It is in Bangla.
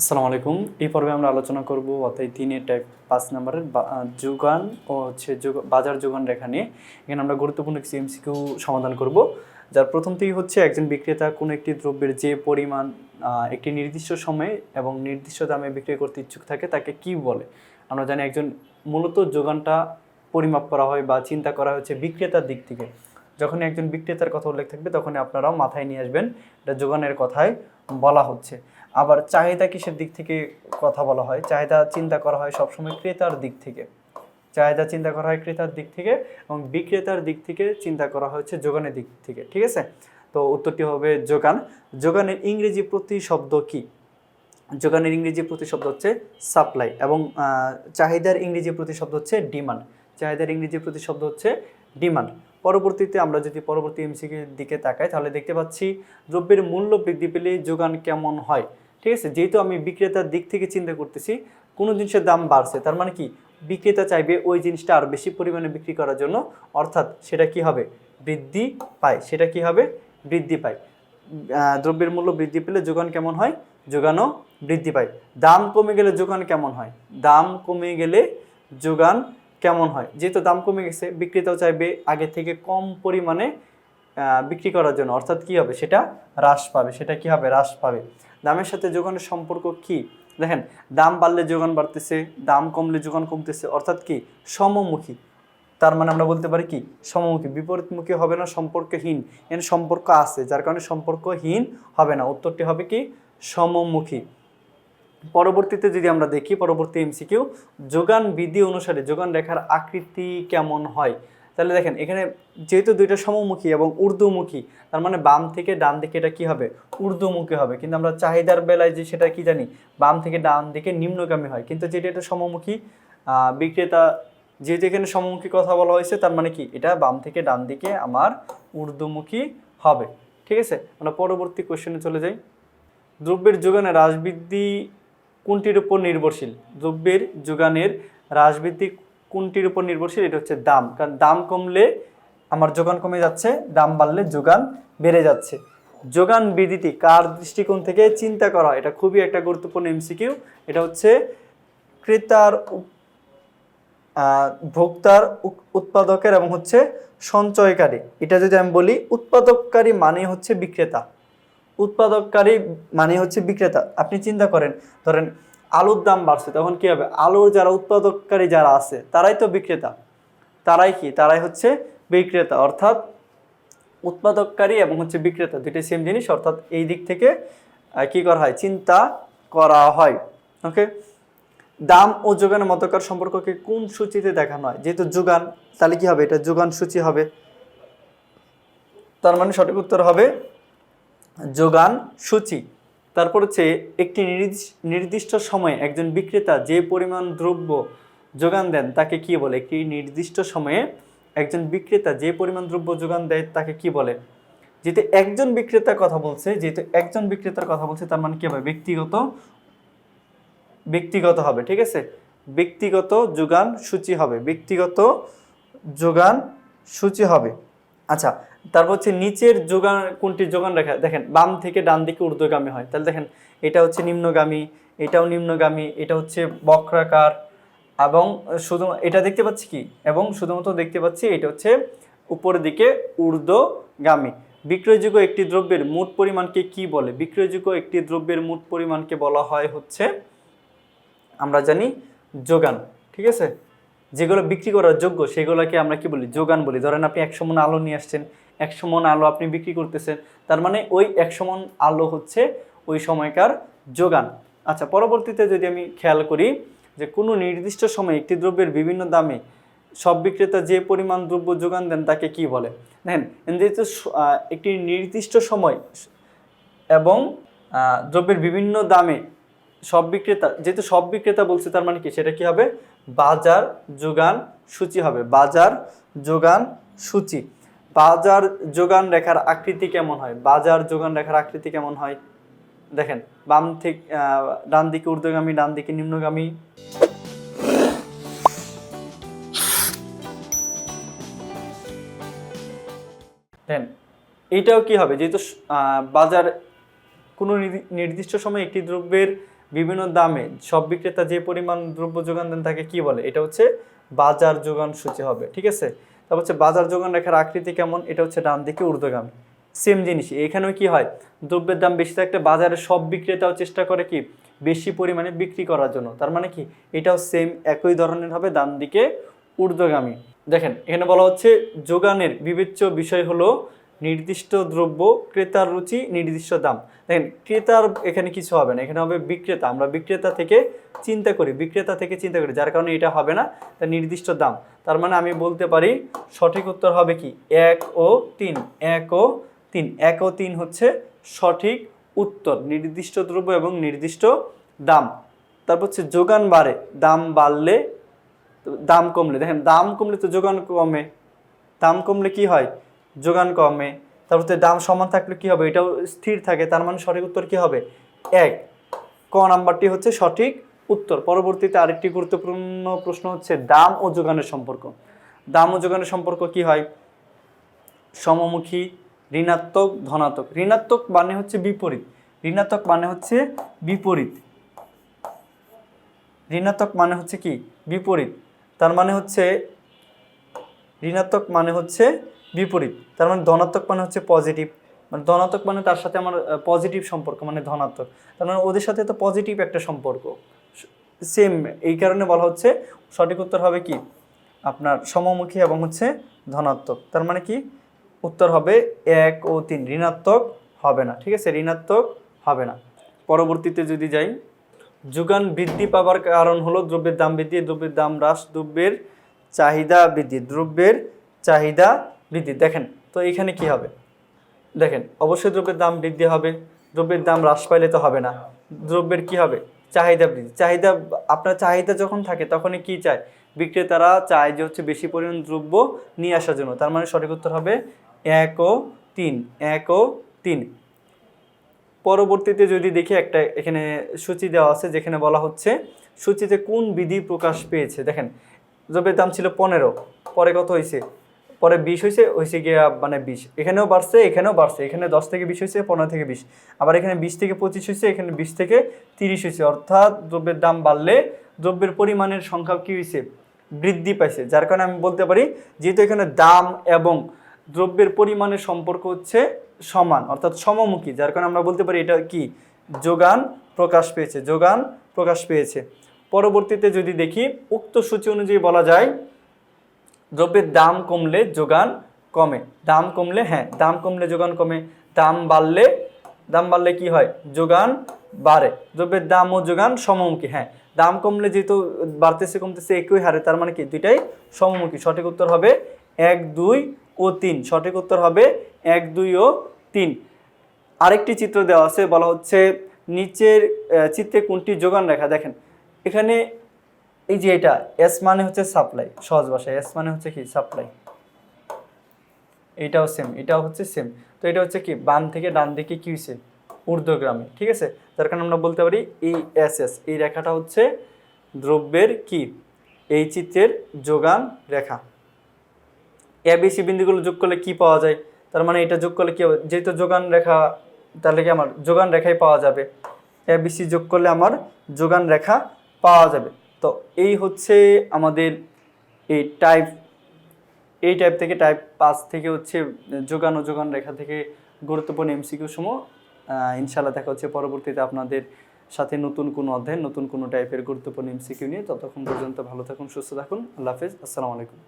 আসসালামু আলাইকুম। এই পর্বে আমরা আলোচনা করব অর্থাৎ তিনের টাইপ পাঁচ নম্বরের যোগান ও হচ্ছে বাজার যোগান রেখা নিয়ে। এখানে আমরা গুরুত্বপূর্ণ কিছু এমসিকিউ সমাধান করব। যার প্রথমতেই হচ্ছে একজন বিক্রেতা কোনো একটি দ্রব্যের যে পরিমাণ একটি নির্দিষ্ট সময়ে এবং নির্দিষ্ট দামে বিক্রি করতে ইচ্ছুক থাকে তাকে কি বলে? আমরা জানি একজন মূলত যোগানটা পরিমাপ করা হয় বা চিন্তা করা হচ্ছে বিক্রেতার দিক থেকে। যখন একজন বিক্রেতার কথা উল্লেখ থাকবে তখন আপনারাও মাথায় নিয়ে আসবেন এটা যোগানের কথায় বলা হচ্ছে। আবার চাহিদা কিসের দিক থেকে কথা বলা হয়? চাহিদা চিন্তা করা হয় সবসময় ক্রেতার দিক থেকে। চাহিদা চিন্তা করা হয় ক্রেতার দিক থেকে এবং বিক্রেতার দিক থেকে চিন্তা করা হচ্ছে যোগানের দিক থেকে, ঠিক আছে? তো উত্তরটি হবে যোগান। যোগানের ইংরেজি প্রতিশব্দ কি? যোগানের ইংরেজি প্রতিশব্দ হচ্ছে সাপ্লাই এবং চাহিদার ইংরেজি প্রতিশব্দ হচ্ছে ডিমান্ড। চাহিদার ইংরেজি প্রতিশব্দ হচ্ছে ডিমান্ড। পরবর্তীতে আমরা যদি পরবর্তী এমসিকির দিকে তাকাই, তাহলে দেখতে পাচ্ছি দ্রব্যের মূল্য বৃদ্ধি পেলে যোগান কেমন হয়? ঠিক আছে? যেহেতু আমি বিক্রেতার দিক থেকে চিন্তা করতেছি কোনো জিনিসের দাম বাড়ছে। তার মানে কি? বিক্রেতা চাইবে ওই জিনিসটা আরও বেশি পরিমাণে বিক্রি করার জন্য। অর্থাৎ সেটা কি হবে? বৃদ্ধি পায়। সেটা কি হবে? বৃদ্ধি পায়। দ্রব্যের মূল্য বৃদ্ধি পেলে যোগান কেমন হয়? যোগানও বৃদ্ধি পায়। দাম কমে গেলে যোগান কেমন হয়? দাম কমে গেলে যোগান কেমন হয়? যেহেতু দাম কমে গেছে, বিক্রেতাও চাইবে আগে থেকে কম পরিমাণে বিক্রি করার জন্য। অর্থাৎ কি হবে? সেটা হ্রাস পাবে। সেটা কি হবে? হ্রাস পাবে। দামের সাথে যোগানের সম্পর্ক কি? দেখেন, দাম বাড়লে যোগান বাড়তেছে, দাম কমলে যোগান কমতেছে। অর্থাৎ কি? সমমুখী। তার মানে আমরা বলতে পারি কি? সমমুখী। বিপরীতমুখী হবে না সম্পর্কহীন। এর সম্পর্ক আছে, যার কারণে সম্পর্কহীন হবে না। উত্তরটি হবে কি? সমমুখী। পরবর্তীতে যদি আমরা দেখি, পরবর্তী এমসিকিউ যোগান বিধি অনুসারে যোগান রেখার আকৃতি কেমন হয়? তাহলে দেখেন, এখানে যেহেতু দুইটা সমমুখী এবং ঊর্ধ্বমুখী, তার মানে বাম থেকে ডান দিকে এটা কি হবে? ঊর্ধ্বমুখী হবে। কিন্তু আমরা চাহিদার বেলায় যে সেটা কি জানি? বাম থেকে ডান দিকে নিম্নগামী হয়। কিন্তু যেটা এটা সমমুখী বিক্রেতা যেহেতু এখানে সমমুখী কথা বলা হয়েছে, তার মানে কি? এটা বাম থেকে ডান দিকে আমার ঊর্ধ্বমুখী হবে। ঠিক আছে? আমরা পরবর্তী কোশ্চেনে চলে যাই। দ্রব্যের যোগানে হ্রাস বৃদ্ধি কোনটির উপর নির্ভরশীল? দ্রব্যের যোগানের হ্রাস বৃদ্ধি কোনটির উপর নির্ভরশীল? এটা হচ্ছে দাম। কারণ দাম কমলে আমার যোগান কমে যাচ্ছে, দাম বাড়লে যোগান বেড়ে যাচ্ছে। যোগান বিধিটি কার দৃষ্টিকোণ থেকে চিন্তা করা এটা খুবই একটা গুরুত্বপূর্ণ এমসিকিউ। এটা হচ্ছে ক্রেতার ভোক্তার উৎ- উৎপাদকের এবং হচ্ছে সঞ্চয়কারী। এটা যদি আমি বলি, উৎপাদককারী মানে হচ্ছে বিক্রেতা। উৎপাদককারী মানে হচ্ছে বিক্রেতা। আপনি চিন্তা করেন, ধরেন আলুর দাম বাড়ছে, তখন কি হবে? আলুর যারা উৎপাদককারী যারা আছে, তারাই তো বিক্রেতা। তারাই কি? তারাই হচ্ছে বিক্রেতা, অর্থাৎ উৎপাদককারী এবং হচ্ছে বিক্রেতা, দুইটাই সেম জিনিস, অর্থাৎ এই দিক থেকে কি করা হয়? চিন্তা করা হয়। ওকে দাম ও যোগানের মধ্যকার সম্পর্ককে কোন সূচিতে দেখানো হয়? যেহেতু যোগান, তাহলে কি হবে? এটা যোগান সূচি হবে। তার মানে সঠিক উত্তর হবে যোগান সূচি। তারপর হচ্ছে একটি নির্দিষ্ট- সময়ে একজন বিক্রেতা যে পরিমাণ দ্রব্য যোগান দেন তাকে কি বলে? একটি নির্দিষ্ট সময়ে একজন বিক্রেতা যে পরিমাণ দ্রব্য যোগান দেয় তাকে কি বলে? যেহেতু একজন বিক্রেতার কথা বলছে, যেহেতু একজন বিক্রেতার কথা বলছে, তার মানে কি হবে? ব্যক্তিগত ব্যক্তিগত হবে, ঠিক আছে? ব্যক্তিগত যোগান সূচি হবে, ব্যক্তিগত যোগান সূচি হবে। আচ্ছা তারপর হচ্ছে নিচের যোগান কোনটি যোগান রেখা, দেখেন, বাম থেকে ডান দিকে ঊর্ধ্বগামী হয়। তাহলে দেখেন, এটা হচ্ছে নিম্নগামী, এটাও নিম্নগামী, এটা হচ্ছে বক্রাকার এবং শুধু এটা দেখতে পাচ্ছি কি? এবং শুধুমাত্র দেখতে পাচ্ছি এটা হচ্ছে উপরের দিকে ঊর্ধ্বগামী। বিক্রয়যোগ্য একটি দ্রব্যের মোট পরিমাণকে কি বলে? বিক্রয়যোগ্য একটি দ্রব্যের মোট পরিমাণকে বলা হয় হচ্ছে, আমরা জানি, যোগান, ঠিক আছে? যেগুলো বিক্রি করার যোগ্য, সেগুলোকে আমরা কি বলি? যোগান বলি। ধরেন আপনি একশো মন আলো নিয়ে আসছেন, একশো মন আলো আপনি বিক্রি করতেছেন, তার মানে ওই একশো মন আলো হচ্ছে ওই সময়কার যোগান। আচ্ছা পরবর্তীতে যদি আমি খেয়াল করি যে কোনো নির্দিষ্ট সময়ে একটি দ্রব্যের বিভিন্ন দামে সব বিক্রেতা যে পরিমাণ দ্রব্য যোগান দেন তাকে কি বলে? দেখেন, যেহেতু একটি নির্দিষ্ট সময় এবং দ্রব্যের বিভিন্ন দামে সব বিক্রেতা, যেহেতু সব বিক্রেতা বলছে তার মানে কি? সেটা কি হবে? বাজার যোগান সূচি হবে। বাজার যোগান সূচি। বাজার যোগান রেখার আকৃতি কেমন হয়? বাজার যোগান রেখার আকৃতি কেমন হয়? দেখেন, বাম থেকে ডান দিকে ঊর্ধ্বগামী, ডান দিকে নিম্নগামী। দেন এইটাও কি হবে? যেহেতু বাজার কোনো নির্দি- নির্দিষ্ট সময়ে একটি দ্রব্যের বিভিন্ন দামে সব বিক্রেতা যে পরিমাণ দ্রব্য যোগান দেন তাকে কি বলে? এটা হচ্ছে বাজার যোগান সূচি হবে, ঠিক আছে? তারপর হচ্ছে বাজার যোগান রেখার আকৃতি কেমন? এটা হচ্ছে ডান দিকে ঊর্ধ্বগামী সেম জিনিস, এখানেও কি হয়? দ্রব্যের দাম বেশি থাকলে বাজারে সব বিক্রেতাও চেষ্টা করে কি? বেশি পরিমাণে বিক্রি করার জন্য। তার মানে কি? এটাও সেম একই ধরনের হবে ডান দিকে ঊর্ধ্বগামী। দেখেন, এখানে বলা হচ্ছে যোগানের বিবেচ্য বিষয় হলো নির্দিষ্ট দ্রব্য, ক্রেতার রুচি, নির্দিষ্ট দাম। দেখেন, ক্রেতার এখানে কিছু হবে না। এখানে হবে বিক্রেতা। আমরা বিক্রেতা থেকে চিন্তা করি। বিক্রেতা থেকে চিন্তা করি। যার কারণে এটা হবে না। তার নির্দিষ্ট দাম। তার মানে আমি বলতে পারি, সঠিক উত্তর হবে কি? এক ও তিন। এক ও তিন। এক ও তিন হচ্ছে সঠিক উত্তর। নির্দিষ্ট দ্রব্য এবং নির্দিষ্ট দাম। তারপর হচ্ছে যোগান বাড়ে। দাম বাড়লে দাম কমলে। দেখেন, দাম কমলে তো যোগান কমে। দাম কমলে কি হয়? যোগান কমে তারপর দাম সমান থাকলে কি হবে? এটাও স্থির থাকে, তার মানে সঠিক উত্তর কি হবে? এক, ক নাম্বারটি হচ্ছে সঠিক উত্তর। পরবর্তীতে আরেকটি গুরুত্বপূর্ণ প্রশ্ন হচ্ছে দাম ও যোগানের সম্পর্ক। দাম ও যোগানের সম্পর্ক কি হয়? সমমুখী, ঋণাত্মক, ধনাত্মক। ঋণাত্মক মানে হচ্ছে বিপরীত। ঋণাত্মক মানে হচ্ছে বিপরীত। ঋণাত্মক মানে হচ্ছে কি? বিপরীত। তার মানে হচ্ছে, ঋণাত্মক মানে হচ্ছে বিপরীত। তার মানে ধনাত্মক মানে হচ্ছে পজিটিভ মানে ধনাত্মক মানে তার সাথে আমার পজিটিভ সম্পর্ক মানে ধনাত্মক। তার মানে ওদের সাথে তো পজিটিভ একটা সম্পর্ক। সেম এই কারণে বলা হচ্ছে, সঠিক উত্তর হবে কি? আপনার সমমুখী এবং হচ্ছে ধনাত্মক। তার মানে কি? উত্তর হবে এক ও তিন। ঋণাত্মক হবে না, ঠিক আছে? ঋণাত্মক হবে না। পরবর্তীতে যদি যাই, যোগান বৃদ্ধি পাবার কারণ হলো দ্রব্যের দাম বৃদ্ধি। দ্রব্যের দাম হ্রাস, দ্রব্যের চাহিদা বৃদ্ধি। দ্রব্যের চাহিদা বৃদ্ধি, দেখেন, তো এখানে কি হবে? দেখেন, অবশ্যই দ্রব্যের দাম বৃদ্ধি হবে, দ্রব্যের দাম হ্রাস পাইলে তো হবে না। দ্রব্যের কি হবে? চাহিদা বৃদ্ধি। চাহিদা, আপনার চাহিদা যখন থাকে, তখনই কি চায়? বিক্রেতারা চায় যে হচ্ছে বেশি পরিমাণ দ্রব্য নিয়ে আসার জন্য। তার মানে সঠিক উত্তর হবে এক ও তিন, এক ও তিন। পরবর্তীতে যদি দেখি একটা, এখানে সূচি দেওয়া আছে, যেখানে বলা হচ্ছে, সূচিতে কোন বিধি প্রকাশ পেয়েছে? দেখেন, দ্রব্যের দাম ছিল পনেরো, পরে কত হয়েছে? পরে বিশ হয়েছে হয়েছে গিয়ে মানে বিশ। এখানেও বাড়ছে এখানেও বাড়ছে। এখানে দশ থেকে বিশ হয়েছে পনেরো থেকে বিশ। আবার এখানে বিশ থেকে পঁচিশ হয়েছে এখানে বিশ থেকে তিরিশ হয়েছে অর্থাৎ দ্রব্যের দাম বাড়লে দ্রব্যের পরিমাণের সংখ্যা কী হয়েছে বৃদ্ধি পাইছে। যার কারণে আমি বলতে পারি, যেহেতু এখানে দাম এবং দ্রব্যের পরিমাণের সম্পর্ক হচ্ছে সমান, অর্থাৎ সমমুখী। যার কারণে আমরা বলতে পারি, এটা কি? যোগান প্রকাশ পেয়েছে, যোগান প্রকাশ পেয়েছে। পরবর্তীতে যদি দেখি, উক্ত সূচি অনুযায়ী বলা যায় দ্রব্যের দাম কমলে যোগান কমে। দাম কমলে হ্যাঁ দাম কমলে যোগান কমে। দাম বাড়লে দাম বাড়লে কি হয়? যোগান বাড়ে। দ্রব্যের দাম ও যোগান সমমুখী হ্যাঁ। দাম কমলে যেহেতু বাড়তেছে, কমতেছে, একই হারে, তার মানে কি? দুইটাই সমমুখী। সঠিক উত্তর হবে এক, দুই ও তিন। সঠিক উত্তর হবে এক, দুই ও তিন। আরেকটি চিত্র দেওয়া আছে, বলা হচ্ছে নিচের চিত্রে কোনটি যোগান রেখা? দেখেন, এখানে এই যে এটা এস মানে হচ্ছে সাপ্লাই সহজ ভাষায় এস মানে হচ্ছে কি? সাপ্লাই এটাও সেম এটাও হচ্ছে সেম তো এটা হচ্ছে কি? বাম থেকে ডান দিকে কি হয়েছে ঊর্ধ্বগ্রামে ঠিক আছে? যার কারণে আমরা বলতে পারি এই এস এস এই রেখাটা হচ্ছে দ্রব্যের কি? এই চিত্রের যোগান রেখা। এবিসি বিন্দুগুলো যোগ করলে কি পাওয়া যায়? তার মানে এটা যোগ করলে কি হবে? যেহেতু যোগান রেখা, তাহলে কি আমার? যোগান রেখাই পাওয়া যাবে। এবিসি যোগ করলে আমার যোগান রেখা পাওয়া যাবে। তো এই হচ্ছে আমাদের এই টাইপ এই টাইপ থেকে টাইপ পাঁচ থেকে হচ্ছে যোগান ও যোগান রেখা থেকে গুরুত্বপূর্ণ এমসিকিউ সমূহ ইনশাল্লাহ দেখা হচ্ছে পরবর্তীতে আপনাদের সাথে নতুন কোনো অধ্যায়, নতুন কোনো টাইপের গুরুত্বপূর্ণ এমসিকিউ নিয়ে। ততক্ষণ পর্যন্ত ভালো থাকুন, সুস্থ থাকুন। আল্লাহ হাফেজ। আসসালামু আলাইকুম।